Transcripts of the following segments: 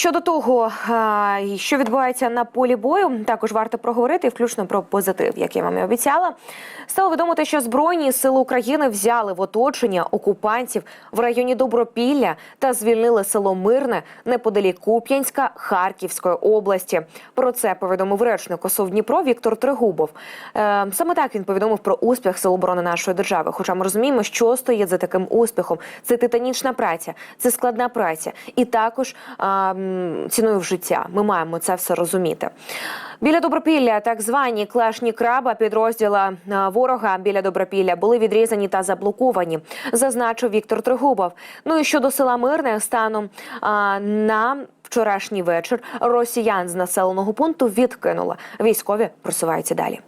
Щодо того, що відбувається на полі бою, також варто проговорити, включно про позитив, як я вам і обіцяла. Стало відомо те, що збройні сили України взяли в оточення окупантів в районі Добропілля та звільнили село Мирне неподалік Куп'янська Харківської області. Про це повідомив речник ОСОВ Дніпро Віктор Тригубов. Е, саме так він повідомив про успіх Сил оборони нашої держави. Хоча ми розуміємо, що стоїть за таким успіхом. Це титанічна праця, це складна праця, і також ціною в життя. Ми маємо це все розуміти. Біля Добропілля так звані клашні краба підрозділа ворога біля Добропілля були відрізані та заблоковані, зазначив Віктор Тригубов. Ну і щодо села Мирне станом на вчорашній вечір росіян з населеного пункту відкинула. Військові просуваються далі.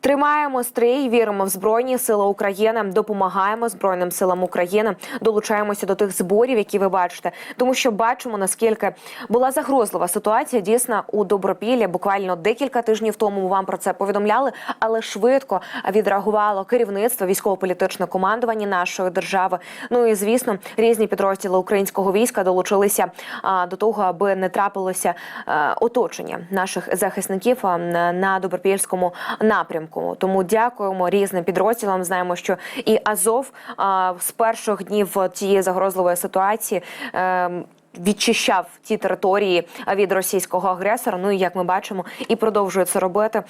Тримаємо стрій, віримо в збройні сили України, допомагаємо збройним силам України, долучаємося до тих зборів, які ви бачите, тому що бачимо наскільки була загрозлива ситуація. Дійсно у Добропіллі буквально декілька тижнів тому вам про це повідомляли, але швидко відреагувало керівництво військово-політичне командування нашої держави. Ну і звісно, різні підрозділи українського війська долучилися а, до того, аби не трапилося а, оточення наших захисників а, на добропільському напрямку. Тому дякуємо різним підрозділам. Знаємо, що і Азов а, з перших днів тієї загрозливої ситуації. ем, Відчищав ті території від російського агресора. Ну і як ми бачимо, і продовжує це робити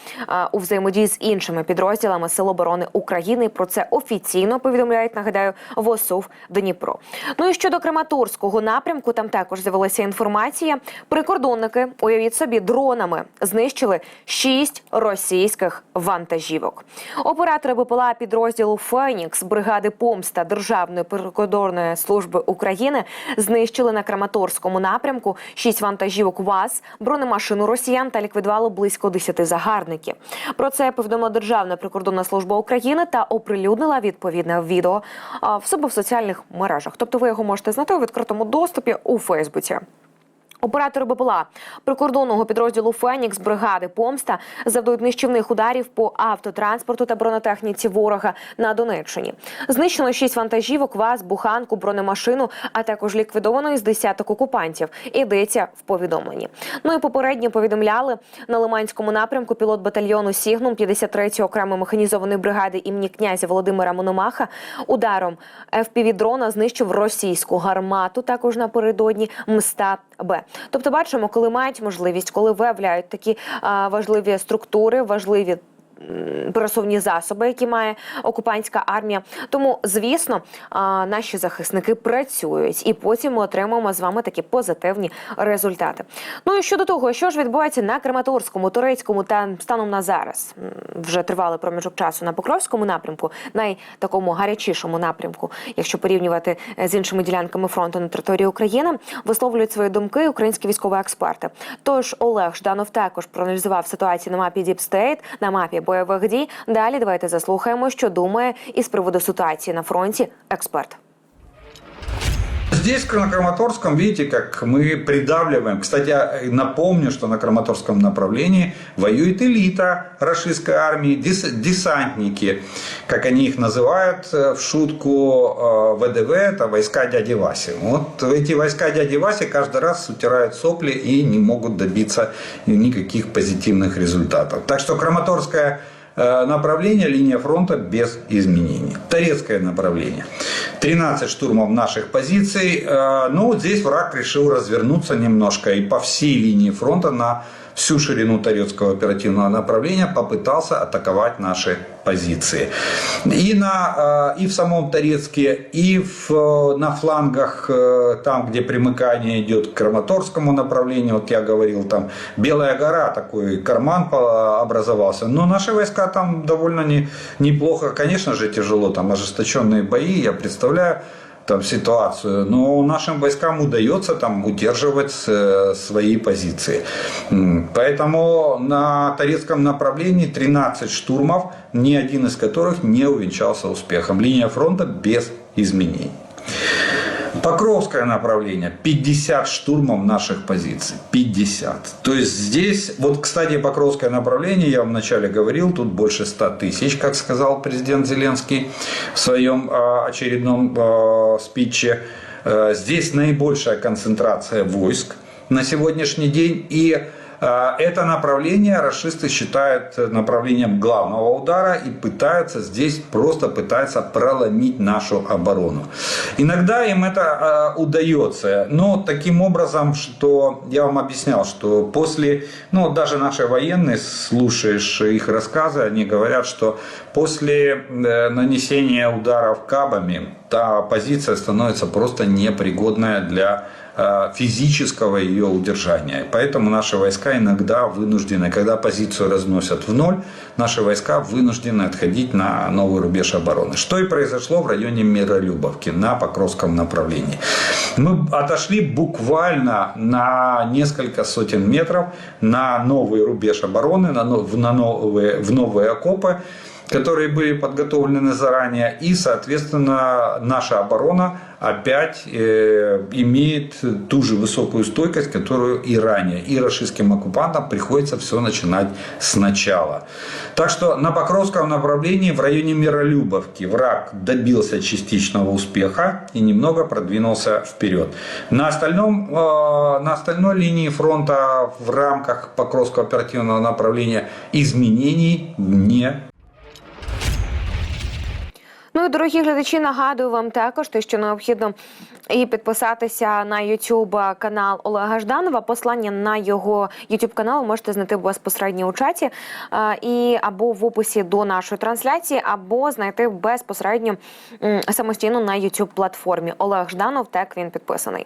у взаємодії з іншими підрозділами Сил оборони України. Про це офіційно повідомляють. Нагадаю, ВОСУВ Дніпро. Ну і щодо Краматорського напрямку, там також з'явилася інформація. Прикордонники, уявіть собі, дронами знищили шість російських вантажівок. Оператори БПЛА підрозділу Фенікс бригади Помста Державної прикордонної служби України знищили на Краматорському напрямку шість вантажівок ВАЗ, бронемашину росіян та ліквідували близько 10 загарбників. Про це повідомила Державна прикордонна служба України та оприлюднила відповідне відео в себе в соціальних мережах. Тобто, ви його можете знайти у відкритому доступі у Фейсбуці. Оператори БПЛА прикордонного підрозділу Фенікс бригади Помста завдають нищівних ударів по автотранспорту та бронетехніці ворога на Донеччині. Знищено шість вантажівок, ВАЗ, буханку, бронемашину, а також ліквідовано із десяток окупантів. Йдеться в повідомленні. Ну і попередньо повідомляли на Лиманському напрямку пілот батальйону Сігнум 53-ї окремої механізованої бригади імені князя Володимира Мономаха ударом fpv дрона знищив російську гармату. Також напередодні мста Б. Тобто, бачимо, коли мають можливість, коли виявляють такі важливі структури, важливі. Пересувні засоби, які має окупантська армія, тому звісно, наші захисники працюють, і потім ми отримаємо з вами такі позитивні результати. Ну і щодо того, що ж відбувається на Краматорському, Турецькому та станом на зараз вже тривалий проміжок часу на Покровському напрямку, найтакому гарячішому напрямку, якщо порівнювати е, з іншими ділянками фронту на території України, висловлюють свої думки українські військові експерти. Тож Олег Жданов також проаналізував ситуацію на мапі State, на мапі бойових дій. Далі давайте заслухаємо, що думає із приводу ситуації на фронті експерт. Здесь, на Краматорском, видите, как мы придавливаем. Кстати, напомню, что на Краматорском направлении воюет элита российской армии, дес- десантники, как они их называют э, в шутку э, ВДВ, это войска дяди Васи. Вот эти войска дяди Васи каждый раз утирают сопли и не могут добиться никаких позитивных результатов. Так что Краматорская Э, направление, линия фронта без изменений. Торецкое направление. 13 штурмов наших позиций. Э, Но вот здесь враг решил развернуться немножко и по всей линии фронта на всю ширину Торецкого оперативного направления попытался атаковать наши позиции. И, на, э, и в самом Торецке, и в, на флангах, э, там, где примыкание идет к Краматорскому направлению, вот я говорил, там Белая гора, такой карман образовался. Но наши войска там довольно не, неплохо, конечно же, тяжело, там ожесточенные бои, я представляю, там ситуацию, но нашим войскам удается там удерживать э, свои позиции. Поэтому на Торецком направлении 13 штурмов, ни один из которых не увенчался успехом. Линия фронта без изменений. Покровское направление 50 штурмов наших позиций. 50. То есть здесь, вот, кстати, Покровское направление, я вначале говорил, тут больше 100 тысяч, как сказал президент Зеленский в своем э, очередном э, спиче. Э, Здесь наибольшая концентрация войск. на сегодняшний день. И это направление расисты считают направлением главного удара и пытаются здесь просто пытаются проломить нашу оборону. Иногда им это э, удается, но таким образом, что я вам объяснял, что после, ну даже наши военные, слушаешь их рассказы, они говорят, что после э, нанесения ударов кабами та позиция становится просто непригодная для э, физического ее удержания. Поэтому наши войска иногда вынуждены, когда позицию разносят в ноль, наши войска вынуждены отходить на новый рубеж обороны. Что и произошло в районе Миролюбовки на Покровском направлении. Мы отошли буквально на несколько сотен метров на новый рубеж обороны, на, новые, в новые окопы которые были подготовлены заранее, и, соответственно, наша оборона опять э, имеет ту же высокую стойкость, которую и ранее. И российским оккупантам приходится все начинать сначала. Так что на Покровском направлении в районе Миролюбовки враг добился частичного успеха и немного продвинулся вперед. На, остальном, э, на остальной линии фронта в рамках Покровского оперативного направления изменений не Ну дорогі глядачі, нагадую вам також, те, що необхідно і підписатися на YouTube канал Олега Жданова. Послання на його YouTube канал ви можете знайти безпосередньо у чаті і або в описі до нашої трансляції, або знайти безпосередньо самостійно на YouTube платформі. Олег Жданов, так він підписаний.